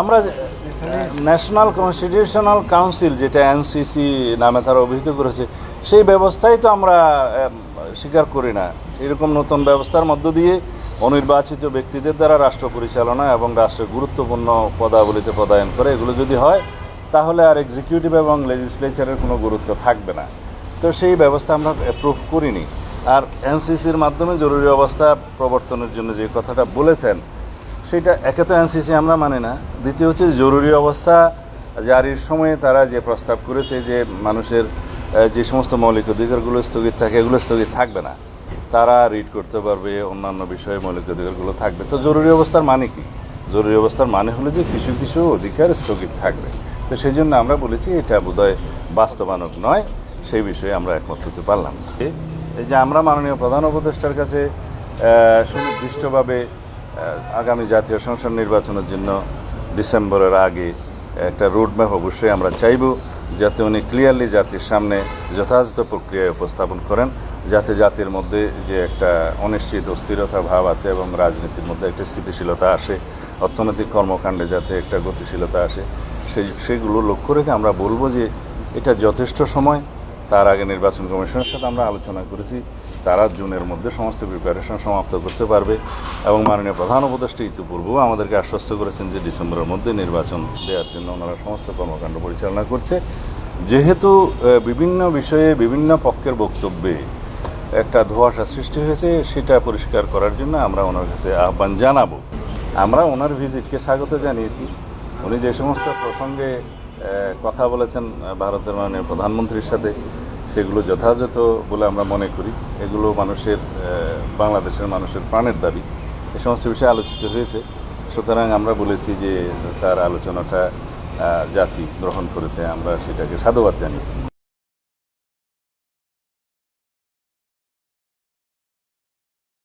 আমরা national constitutional council যেটা NCC নামে তারা অভিহিত করেছে, সেই ব্যবস্থাই তো আমরা স্বীকার করি না। এরকম নতুন ব্যবস্থার মধ্য দিয়ে অনির্বাচিত ব্যক্তিদের দ্বারা রাষ্ট্র পরিচালনা এবং রাষ্ট্রের গুরুত্বপূর্ণ পদাবলিতে পদায়ন করে এগুলো যদি হয়, তাহলে আর এক্সিকিউটিভ এবং লেজিসলেচারের কোনো গুরুত্ব থাকবে না। তো সেই ব্যবস্থা আমরা অ্যাপ্রুভ করিনি। আর এনসিসির মাধ্যমে জরুরি অবস্থা প্রবর্তনের জন্য যে কথাটা বলেছেন সেটা একে তো এনসিসি আমরা মানে না। দ্বিতীয় হচ্ছে জরুরি অবস্থা, জারির সময়ে তারা যে প্রস্তাব করেছে যে মানুষের যে সমস্ত মৌলিক অধিকারগুলো স্থগিত থাকে, এগুলো স্থগিত থাকবে না। তারা রিড করতে পারবে, অন্যান্য বিষয়ে মৌলিক অধিকারগুলো থাকবে। তো জরুরি অবস্থার মানে কি? জরুরি অবস্থার মানে হলো যে কিছু কিছু অধিকার স্থগিত থাকবে। তো সেই জন্য আমরা বলেছি এটা বোধহয় বাস্তবায়নক নয়, সেই বিষয়ে আমরা একমত হতে পারলাম। এই যে আমরা মাননীয় প্রধান উপদেষ্টার কাছে সুনির্দিষ্টভাবে আগামী জাতীয় সংসদ নির্বাচনের জন্য ডিসেম্বরের আগে একটা রোডম্যাপ অবশ্যই আমরা চাইব, যাতে উনি ক্লিয়ারলি জাতির সামনে যথাযথ প্রক্রিয়ায় উপস্থাপন করেন, যাতে জাতির মধ্যে যে একটা অনিশ্চিত অস্থিরতা ভাব আছে এবং রাজনীতির মধ্যে একটা স্থিতিশীলতা আসে, অর্থনৈতিক কর্মকাণ্ডে যাতে একটা গতিশীলতা আসে, সেই সেগুলো লক্ষ্য রেখে আমরা বলব যে এটা যথেষ্ট সময় তার আগে নির্বাচন কমিশনের সাথে আমরা আলোচনা করেছি। তারা জুনের মধ্যে সমস্ত প্রিপারেশন সমাপ্ত করতে পারবে এবং মাননীয় প্রধান উপদেষ্টা ইতিপূর্বেও আমাদেরকে আশ্বস্ত করেছেন যে ডিসেম্বরের মধ্যে নির্বাচন দেওয়ার জন্য ওনারা সমস্ত কর্মকাণ্ড পরিচালনা করছে। যেহেতু বিভিন্ন বিষয়ে বিভিন্ন পক্ষের বক্তব্যে একটা ধোঁয়াশা সৃষ্টি হয়েছে, সেটা পরিষ্কার করার জন্য আমরা ওনার কাছে আহ্বান জানাব। আমরা ওনার ভিজিটকে স্বাগত জানিয়েছি। উনি যে সমস্ত প্রসঙ্গে কথা বলেছেন ভারতের মাননীয় প্রধানমন্ত্রীর সাথে সেগুলো যথাযথ বলে আমরা মনে করি। এগুলো মানুষের বাংলাদেশের মানুষের প্রাণের দাবি। এ সমস্ত বিষয়ে আলোচিত হয়েছে। সুতরাং আমরা বলেছি যে তার আলোচনাটা জাতি গ্রহণ করেছে। আমরা সেটাকে সাধুবাদ জানিয়েছি।